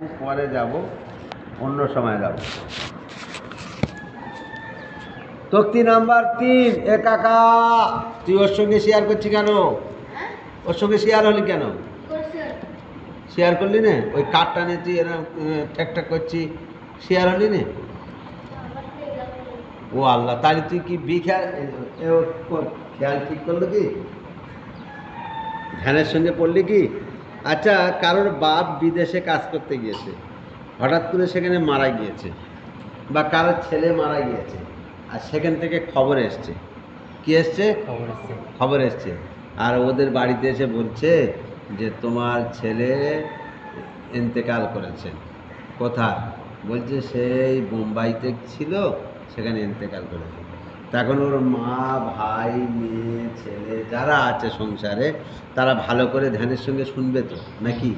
পরে যাব অন্য সময় যাব। তক্তি নাম্বার তিন এ কাকা তুই ওর সঙ্গে শেয়ার করছি কেন? ওর সঙ্গে শেয়ার হলি কেন? শেয়ার করলি না? ওই কার্ডটা নিয়ে তুই এরকম ঠেক ঠেক করছি। শেয়ার হলি না? ও আল্লাহ তাহলে তুই কি বি খেয়াল কর- খেয়াল ঠিক করল কি? ধ্যানের সঙ্গে পড়লি কি? আচ্ছা কারোর বাপ বিদেশে কাজ করতে গিয়েছে হঠাৎ করে সেখানে মারা গিয়েছে বা কারোর ছেলে মারা গিয়েছে আর সেখান থেকে খবর এসছে। কি এসছে? খবর আছে খবর এসছে। আর ওদের বাড়িতে এসে বলছে যে তোমার ছেলে ইন্তেকাল করেছে। কোথায়? বলছে সেই বোম্বাইতে ছিল সেখানে ইন্তেকাল করেছে। তখন ওর মা ভাই মেয়ে ছেলে যারা আছে সংসারে তারা ভালো করে ধ্যানের সঙ্গে শুনবে তো নাকি?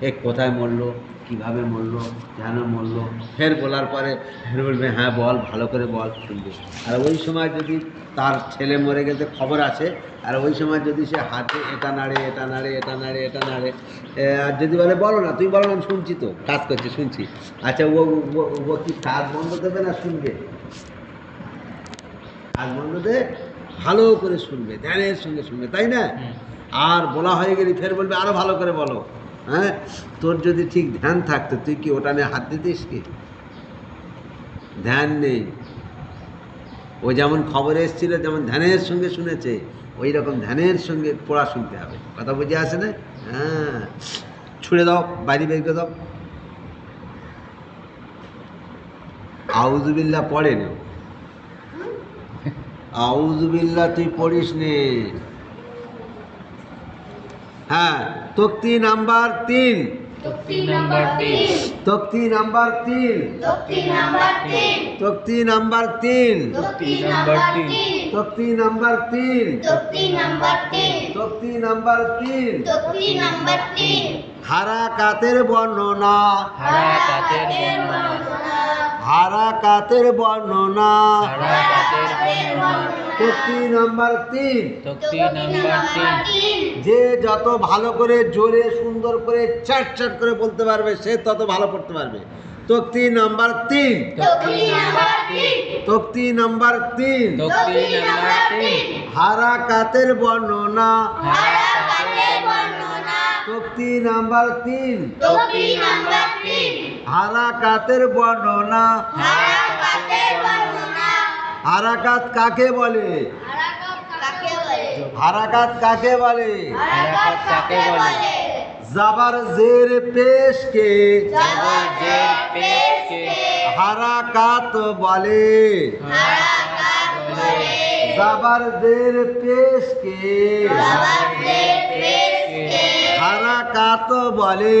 এ কোথায় মরলো? কীভাবে মরলো? কেন মরলো? ফের বলার পরে ফের বলবে হ্যাঁ বল ভালো করে বল শুনবে। আর ওই সময় যদি তার ছেলে মরে গেছে খবর আছে আর ওই সময় যদি সে হাতে এটা নাড়ে এটা নাড়ে এটা নাড়ে এটা নাড়ে আর যদি বলে বলো না তুই বলো না শুনছি তো কাজ করছি শুনছি। আচ্ছা ও ও- ও কি কাজ বন্ধ দেবে না শুনবে? বন্ধ দে ভালো করে শুনবে, ধ্যানের সঙ্গে শুনবে, তাই না? আর বলা হয়ে গেলে ফের বলবে, আরও ভালো করে বলো। হ্যাঁ? তোর যদি ঠিক ধ্যান থাকতো, তুই কি ওটা নিয়ে হাত দিতিস কি? ধ্যান নেই। ও যেমন খবর এসেছিল, যেমন ধ্যানের সঙ্গে শুনেছে, ওই রকম ধ্যানের সঙ্গে পড়া শুনতে হবে। কথা বুঝে আসে না? হ্যাঁ। ছুঁড়ে দাও বাইরে বের করে দাও। আউজুবিল্লা পড়ে না আউজুবিল্লা তুই পড়িস নে হ্যাঁ তক্তি নাম্বার তিন তক্তি নাম্বার তিন তক্তি নাম্বার তিন তক্তি নাম্বার তিন তক্তি নাম্বার তিন তক্তি নাম্বার তিন তক্তি নাম্বার তিন তক্তি নাম্বার তিন তক্তি নাম্বার তিন তক্তি নাম্বার তিন হারা কাতের বর্ণনা হারা কাতের বর্ণনা হারা কাতের বর্ণনা। তক্তি নাম্বার তিন। যে যত ভালো করে জোরে সুন্দর করে চাট চাট করে বলতে পারবে সে তত ভালো পড়তে পারবে। তক্তি নাম্বার তিন। তক্তি নাম্বার তিন। তক্তি তিন। তক্তি নাম্বার তিন। হারা কাতের বর্ণনা। হারা বর্ণনা। তক্তি নাম্বার তিন। তক্তি নাম্বার তিন। হারাকাতের বর্ণনা। হারাকাত কাকে বলে? হারাকাত কাকে বলে? কাকে জের পেশ কে হারাকাত বলে। হারাকাত জের পেশ কে জবর জের হারাকাত বলে।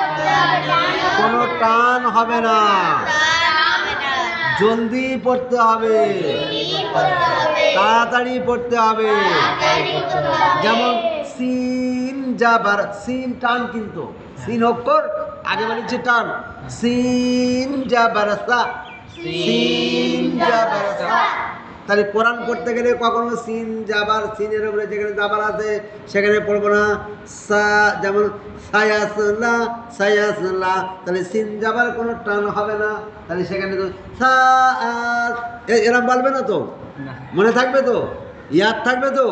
কোনো টান হবে না। জলদি পড়তে হবে। তাড়াতাড়ি পড়তে হবে। যেমন সিন যাবার, সিন টান কিন্তু। সিন অক্ষর আগে বলেছি টান। সিন যাবার সিন যাবার তাহলে কোরআন পড়তে গেলে কখনো সিন যাবার সিনের উপরে যেখানে যাবার আছে সেখানে পড়ব না। সা যেমন সায়াসলা সায়াসলা তাহলে সিন যাবার কোনো টান হবে না। তাহলে সেখানে তো সা এরম বলবে না তো? মনে থাকবে তো? ইয়াদ থাকবে তো?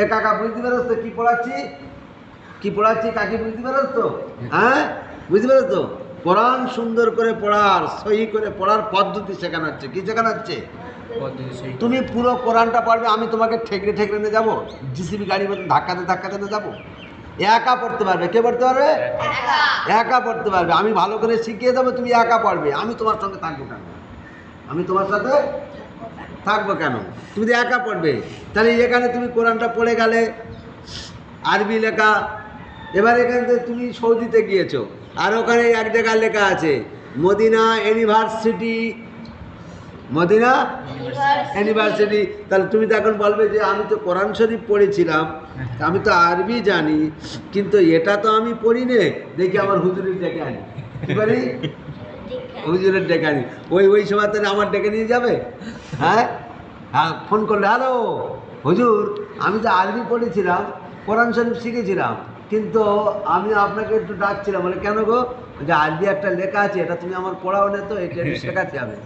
এ কাকা বুঝতে পারছ তো কি পড়াচ্ছি? কি পড়াচ্ছি কাকে বুঝতে পারছ? তো হ্যাঁ? বুঝতে পারছ? তো কোরআন সুন্দর করে পড়ার সহি করে পড়ার পদ্ধতি শেখানো হচ্ছে। কি শেখানো হচ্ছে? তুমি পুরো কোরআনটা পড়বে আমি তোমাকে ঠেকরে ঠেকরে নিয়ে যাব। জিসিবি গাড়ির মধ্যে ধাক্কাতে ধাক্কাতে নিয়ে যাব। একা পড়তে পারবে? কে পড়তে পারবে? একা। পড়তে পারবে। আমি ভালো করে শিখিয়ে দেবো তুমি একা পড়বে। আমি তোমার সঙ্গে থাকব কেন? আমি তোমার সাথে থাকব কেন? তুমি তো একা পড়বে তাহলে এখানে তুমি কোরআনটা পড়ে গেলে আরবি লেখা এবার এখানে তো তুমি সৌদিতে গিয়েছো আর ওখানে এক জায়গায় লেখা আছে মদিনা ইউনিভার্সিটি মদিনা ইউনিভার্সিটি তাহলে তুমি তো এখন বলবে যে আমি তো কোরআন শরীফ পড়েছিলাম, আমি তো আরবি জানি, কিন্তু এটা তো আমি পড়ি নে দেখি আমার হুজুরের ডেকে আনি। কি বলি হুজুরের ডেকে আনি। ওই ওই সময় তাহলে আমার ডেকে নিয়ে যাবে? হ্যাঁ? হ্যাঁ ফোন করলে, হ্যালো, হুজুর, আমি তো আরবি পড়েছিলাম, কোরআন শরীফ শিখেছিলাম, কিন্তু আমি আপনাকে একটু ডাকছিলাম। বলে, কেন গো? যে আরবি একটা লেখা আছে, এটা তুমি আমার পড়াও না তো, এটা শেখাতে হবে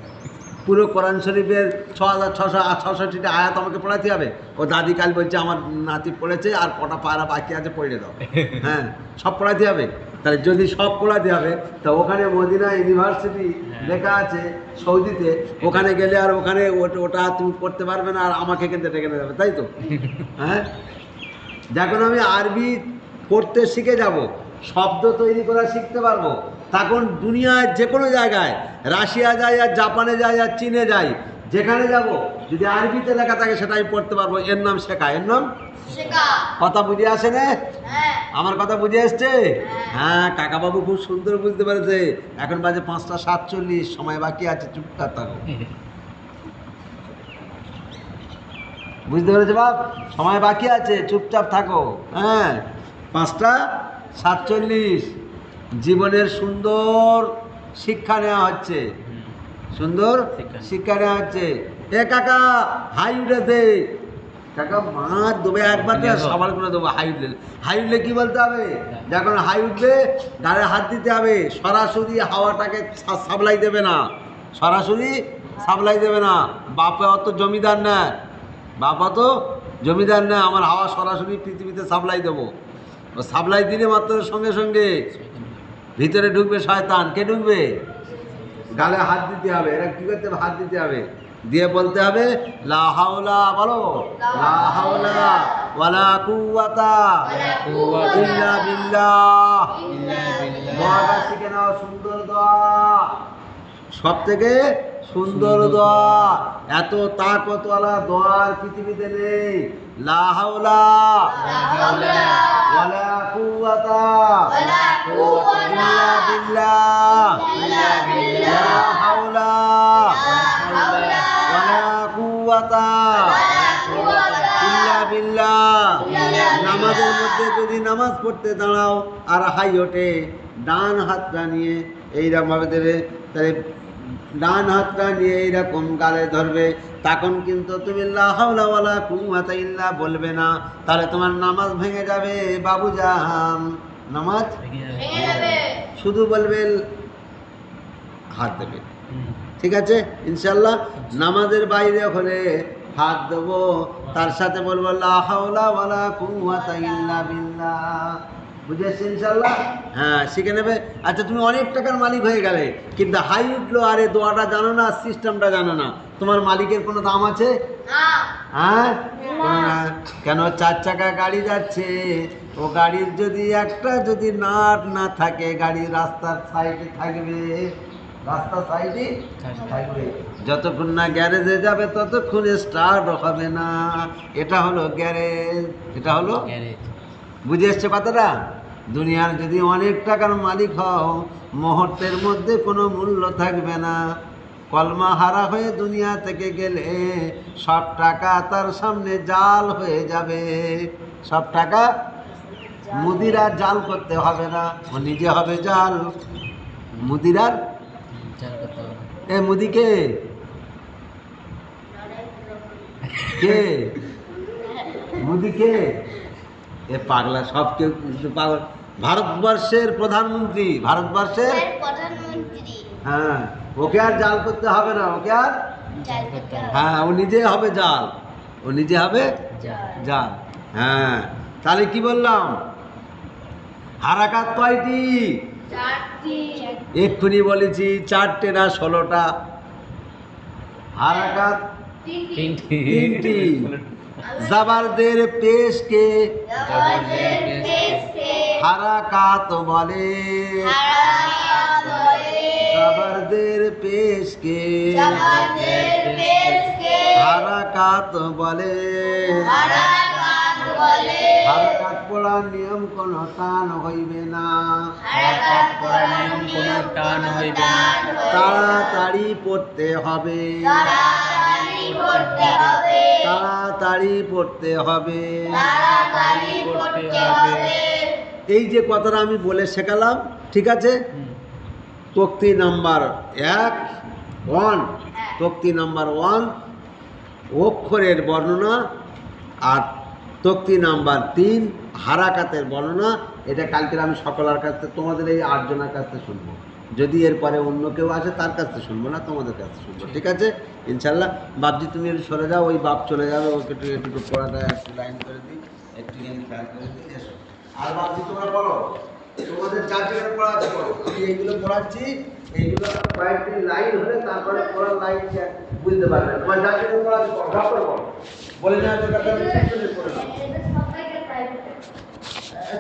পুরো কোরআন শরীফের ছ হাজার ছশো ছশোটিটা আয়াত আমাকে পড়াতে হবে। ও দাদি কাল বলছে আমার নাতি পড়েছে আর কটা পাড়া বাকি আছে পড়ে দাও। হ্যাঁ সব পড়াতে হবে। তাহলে যদি সব পড়াতে হবে তা ওখানে মদিনা ইউনিভার্সিটি লেখা আছে সৌদিতে। ওখানে গেলে আর ওখানে ওটা ওটা তুমি পড়তে পারবে না আর আমাকে কিন্তু ডেকে নিয়ে যাবে তাই তো? হ্যাঁ? যখন আমি আরবি পড়তে শিখে যাব শব্দ তৈরি করা শিখতে পারব তখন দুনিয়ার যে কোনো জায়গায় রাশিয়া যাই আর জাপানে যাই আর চীনে যাই যেখানে যাব যদি আরবিতে লেখা থাকে সেটা আমি পড়তে পারব। এর নাম শেখা। এর নাম? কথা বুঝে আসে না? হ্যাঁ। আমার কথা বুঝে এসছে হ্যাঁ কাকাবাবু খুব সুন্দর বুঝতে পেরেছে। এখন বাজে পাঁচটা সাতচল্লিশ সময় বাকি আছে চুপচাপ থাকো। বুঝতে পেরেছ বাপ? সময় বাকি আছে চুপচাপ থাকো। হ্যাঁ পাঁচটা সাতচল্লিশ। জীবনের সুন্দর শিক্ষা নেওয়া হচ্ছে। সুন্দর শিক্ষা। নেওয়া হচ্ছে। এ কাকা হাই উঠেছে। কাকা মার দেবে একবার সবার করে দেবো হাই উঠলে। হাই উঠলে কি বলতে হবে? যখন হাই উঠলে গাড়ে হাত দিতে হবে। সরাসরি হাওয়াটাকে সাপ্লাই দেবে না। সরাসরি সাপ্লাই দেবে না। বাপে অত জমিদার না। বাবা তো জমিদার না। আমার হাওয়া সরাসরি পৃথিবীতে সাপ্লাই দেবো। সাপ্লাই দিলে মাত্র সঙ্গে সঙ্গে ভিতরে ঢুকবে শয়তান কে ঢুকবে? গালে হাত দিতে হবে। এরা কি করতে হবে? হাত দিতে হবে। দিয়ে বলতে হবে লা হাওলা বলো। লা হাওলা ওয়ালা কুওয়াতা ইল্লা বিল্লাহ। দোয়াটা শিখে নাও সুন্দর দোয়া। সব থেকে সুন্দর দোয়া। এত তাকতওয়ালা দোয়া আর পৃথিবীতে নেই। নামাজের মধ্যে যদি নামাজ পড়তে দাঁড়াও আর হাই ওঠে ডান হাতটা নিয়ে এইরকম ভাবে দেবে তাহলে ডান হাতটা নিয়ে এইরকম গালে ধরবে তখন কিন্তু তুমি লাহাওয়ালা কুয়াতা ইল্লা বলবে না। তাহলে তোমার নামাজ ভেঙে যাবে বাবু জান নামাজ শুধু বলবে হাত দেবে। ঠিক আছে? ইনশাল্লাহ নামাজের বাইরে হলে হাত দেবো তার সাথে বলব লা হাওলা ওয়ালা কুওয়াতা ইল্লা বিল্লাহ। বুঝেছি ইনশাল্লাহ হ্যাঁ শিখে নেবে। আচ্ছা তুমি অনেক টাকার মালিক হয়ে গেলে কিন্তু হাই উঠল আরে দোয়াটা জানো না সিস্টেমটা জানো না। তোমার মালিকের কোনো দাম আছে? হ্যাঁ? কেন? চার চাকা গাড়ি যাচ্ছে। ও গাড়ির যদি একটা যদি নাট না থাকে গাড়ি রাস্তার সাইডে থাকবে। রাস্তার সাইডে থাকবে। যতক্ষণ না গ্যারেজে যাবে ততক্ষণ স্টার্ট হবে না। এটা হলো গ্যারেজ। এটা হলো বুঝে এসছে কথাটা? দুনিয়ার যদি অনেক টাকার মালিক হও মুহূর্তের মধ্যে কোনো মূল্য থাকবে না। কলমা হারা হয়ে দুনিয়া থেকে গেলে সব টাকা তার সামনে জাল হয়ে যাবে। সব টাকা মুদিরা জাল করতে হবে না ও নিজে হবে জাল। মুদিরার? এ মুদিকে কে? মোদি কে? এ পাগলা সব কেউ পাগল। ভারতবর্ষের প্রধানমন্ত্রী ভারতবর্ষের? হ্যাঁ ওকে আর জাল করতে হবে না ওকে আর? চাল করতে হবে। হ্যাঁ ও নিজে হবে জাল। ও নিজে হবে জাল। হ্যাঁ তাহলে কি বললাম? হারাকাত কয়টি? এক্ষুনি বলেছি চারটে না ষোলোটা। হারাকাত তিনটি। তিনটি। জাবারদের পেশকে হারাকাত বলে। জবরদের পেশকে হারাকাত বলে। হারাকাত পড়ার নিয়ম কোনো টান হইবে না। হারাকাত করার নিয়ম কোনো টান হইবে না। তাড়াতাড়ি পড়তে হবে। পড়তে হবে। তাড়াতাড়ি পড়তে হবে। তাড়াতাড়ি পড়তে হবে। এই যে কথাটা আমি বলে শেখালাম ঠিক আছে। তক্তি নাম্বার এক ওয়ান। তক্তি নাম্বার ওয়ান অক্ষরের বর্ণনা। আর তক্তি নাম্বার তিন হারাকাতের বর্ণনা। এটা কালকে আমি সকলের কাছ থেকে তোমাদের এই আটজনের কাছ থেকে শুনব। যদি এরপরে অন্য কেউ আসে তার কাছ থেকে শুনব না তোমাদের কাছ থেকে শুনব ঠিক। আছে? ইনশাল্লাহ। বাপজি তুমি একটু সরে যাও ওই বাপ চলে যাবে ওকে একটু একটু পড়াটা একটু লাইন করে দিই। একটু খেয়াল করে দিই এসো। আর বাপজি তোমরা বলো তোমাদের চার জায়গায় পড়াচ্ছি পড়ো আমি এইগুলো পড়াচ্ছি এইগুলো কয়েকটি লাইন হলে তারপরে পড়ার লাইন বুঝতে পারবে। তোমার চার জায়গায় পড়াচ্ছি পড়ো ঝপ করে বলে। না যে নাও।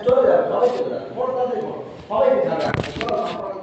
চলে যাও সবাই চলে তাড়াতাড়ি সবাই